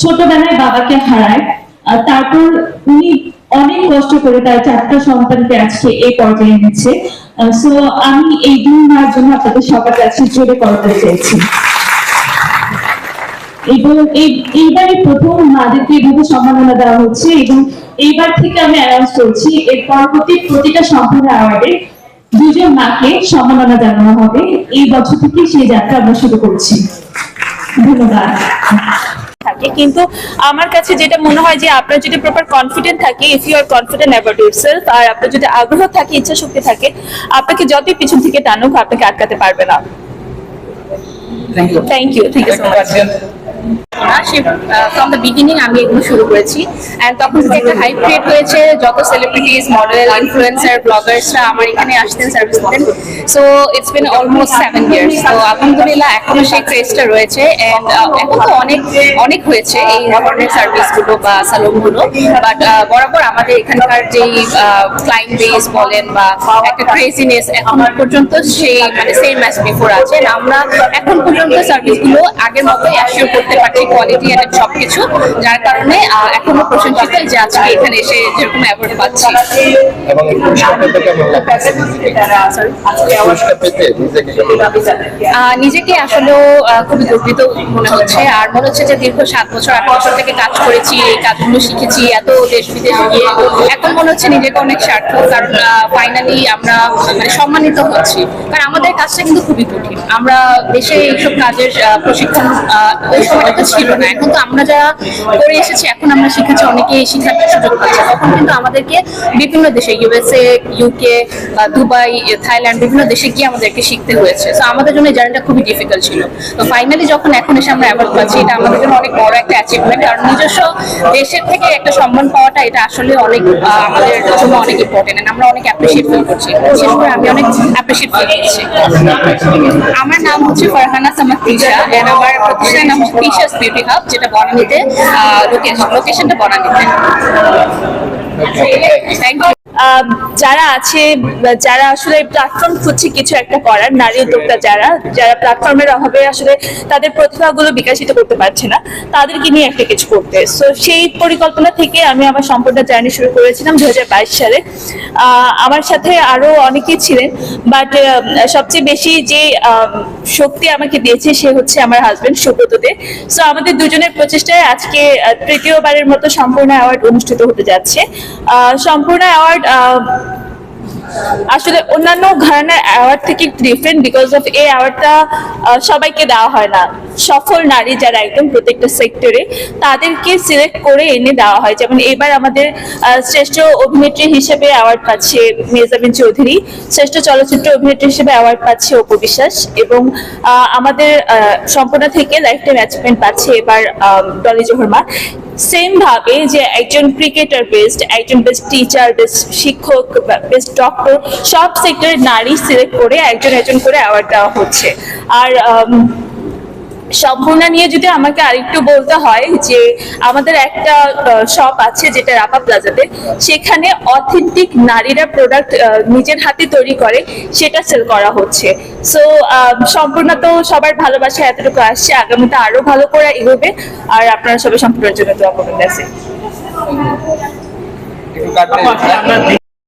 ছোটবেলায় বাবাকে হারায় তারপর উনি অনেক কষ্ট করে তার চারটা সন্তানকে আজকে এই পর্যায়ে এনেছে। সো আমি এই দুই মার জন্য আপনাদের সবার কাছে জোরে করতে চেয়েছি। এবং এই এইবারই প্রথম মাদেরকে এভাবে সম্মাননা দেওয়া হচ্ছে এবং এইবার থেকে আমি অ্যানাউন্স করছি, এর পরবর্তী প্রতিটা সম্পূর্ণ অ্যাওয়ার্ডে দুজন মাকে সম্মাননা জানানো হবে। এই বছর থেকে সেই যাত্রা আমরা শুরু করছি। ধন্যবাদ। থাকে। কিন্তু আমার কাছে যেটা মনে হয় যে আপনার যদি প্রপার কনফিডেন্ট থাকে if you are confident about yourself আর আপনার যদি আগ্রহ থাকে ইচ্ছা শক্তি থাকে আপনাকে যতই পিছন থেকে টানুক আপনাকে আটকাতে পারবে না। Thank you thank you thank you so much from the beginning আমি এগুলো শুরু করেছি। অ্যান্ড তখন থেকে একটা হাইপ ক্রিয়েট হয়েছে, যত সেলিব্রিটিস মডেল ইনফ্লুয়েন্সার ব্লগার্সরা আমার এখানে আসতেন সার্ভিস দিতেন। So it's been almost seven years তো আলহামদুলিল্লাহ, এখনও সেই ক্রেজটা রয়েছে। অ্যান্ড এখন তো অনেক অনেক হয়েছে এই ধরনের সার্ভিসগুলো বা সালুনগুলো বাট বরাবর আমাদের এখানকার যেই ক্লায়েন্ট বেস বলেন বা একটা ক্রেজিনেস এখন পর্যন্ত সেই মানে সেম ম্যাচ বিফোর আছে। আমরা এখন পর্যন্ত সার্ভিসগুলো আগের মতোই অ্যাসিওর করতে পারছি কোয়ালিটি এন্ড সবকিছু। যার কারণে এখনও প্রশংসিত যে আজকে এখানে এসে যেরকম অ্যাওয়ার্ড পাচ্ছি। এবং নিজেকে আসলেও খুবই গর্বিত মনে হচ্ছে। আর মনে হচ্ছে যে দীর্ঘ সাত বছর আট বছর থেকে কাজ করেছি এই কাজগুলো শিখেছি এত দেশ বিদেশ গিয়ে। এখন মনে হচ্ছে নিজেকে অনেক সার্থক কারণ ফাইনালি আমরা মানে সম্মানিত হচ্ছি। কারণ আমাদের কাজটা কিন্তু খুবই কঠিন। আমরা দেশে এইসব কাজের আহ, প্রশিক্ষণ আহ, ছিল না। এখন তো আমরা যারা করে এসেছি এখন আমরা শিখেছি অনেকেই শিক্ষার সুযোগ পাচ্ছে। তখন কিন্তু আমাদেরকে বিভিন্ন দেশে ইউএসএ ইউকে দুবাই থাইল্যান্ড বিভিন্ন দেশে গিয়ে আমাদেরকে শিখতে হয়েছে। তো আমাদের জন্য জার্নিটা খুবই ডিফিকাল্ট ছিল। তো ফাইনালি যখন এখন এসে আমরা অ্যাওয়ার্ড পাচ্ছি এটা আমাদের জন্য অনেক বড় একটা অ্যাচিভমেন্ট কারণ নিজস্ব দেশের থেকে একটা সম্মান পাওয়াটা এটা আসলে অনেক আমাদের জন্য অনেক ইম্পর্টেন্ট আমরা অনেক অ্যাপ্রিসিয়েট ফিল করছি। বিশেষ করে আমি অনেক অ্যাপ্রিসিয়েট ফিল করছি। আমার নাম হচ্ছে ফারহানা সামাদ আমার প্রতিষ্ঠানের নাম হচ্ছে তিশাস বিউটি হাব যেটা বনানীতে লোকেশন লোকেশনটা বনানীতে। থ্যাংক ইউ যারা আছে যারা আসলে প্ল্যাটফর্ম খুঁজছে কিছু একটা করার, নারী উদ্যোক্তা যারা যারা প্ল্যাটফর্মের অভাবে আসলে তাদের প্রতিভাগুলো বিকাশিত করতে পারছে না, তাদেরকে নিয়ে একটা কিছু করতে। সো সেই পরিকল্পনা থেকে আমি আমার সম্পূর্ণ জার্নি শুরু করেছিলাম দু হাজার বাইশ সালে। আমার সাথে আরও অনেকেই ছিলেন বাট সবচেয়ে বেশি যে শক্তি আমাকে দিয়েছে সে হচ্ছে আমার হাজবেন্ড সুব্রত দে। সো আমাদের দুজনের প্রচেষ্টায় আজকে তৃতীয়বারের মতো সম্পূর্ণ অ্যাওয়ার্ড অনুষ্ঠিত হতে যাচ্ছে। সম্পূর্ণ অ্যাওয়ার্ড uh, আসলে অন্যান্য ঘরানার অ্যাওয়ার্ড থেকে ডিফারেন্ট বিকজ অফ এই অ্যাওয়ার্ডটা সবাইকে দেওয়া হয় না। সফল নারী যারা একদম প্রত্যেকটা সেক্টরে তাদেরকে সিলেক্ট করে এনে দেওয়া হয়। যেমন এবার আমাদের শ্রেষ্ঠ অভিনেত্রী হিসেবে অ্যাওয়ার্ড পাচ্ছে মেজাবিন চৌধুরী। শ্রেষ্ঠ চলচ্চিত্র অভিনেত্রী হিসেবে অ্যাওয়ার্ড পাচ্ছে অপু বিশ্বাস এবং আমাদের সম্পূর্ণ থেকে লাইফ টাইম অ্যাচিভমেন্ট পাচ্ছে এবার ডলি জোহরমা সেম ভাবে যে একজন ক্রিকেটার বেস্ট একজন বেস্ট টিচার বেস্ট শিক্ষক বেস্ট ডক্টর সব সেক্টরের নারী সিলেক্ট করে একজন একজন করে অ্যাওয়ার্ড দেওয়া হচ্ছে। আর সম্পূর্ণ নিয়ে যদি আমাকে আরেকটু বলতে হয় যে আমাদের একটা শপ আছে যেটা রাপা প্লাজাতে। সেখানে অথেন্টিক নারীরা প্রোডাক্ট নিজের হাতে তৈরি করে, সেটা সেল করা হচ্ছে। সো সম্পূর্ণ তো সবার ভালোবাসা এতটুকু আসছে, আগামীতে আরও ভালো করে এগোবে। আর আপনারা সবাই সম্পূর্ণের জন্য দোয়া করবেন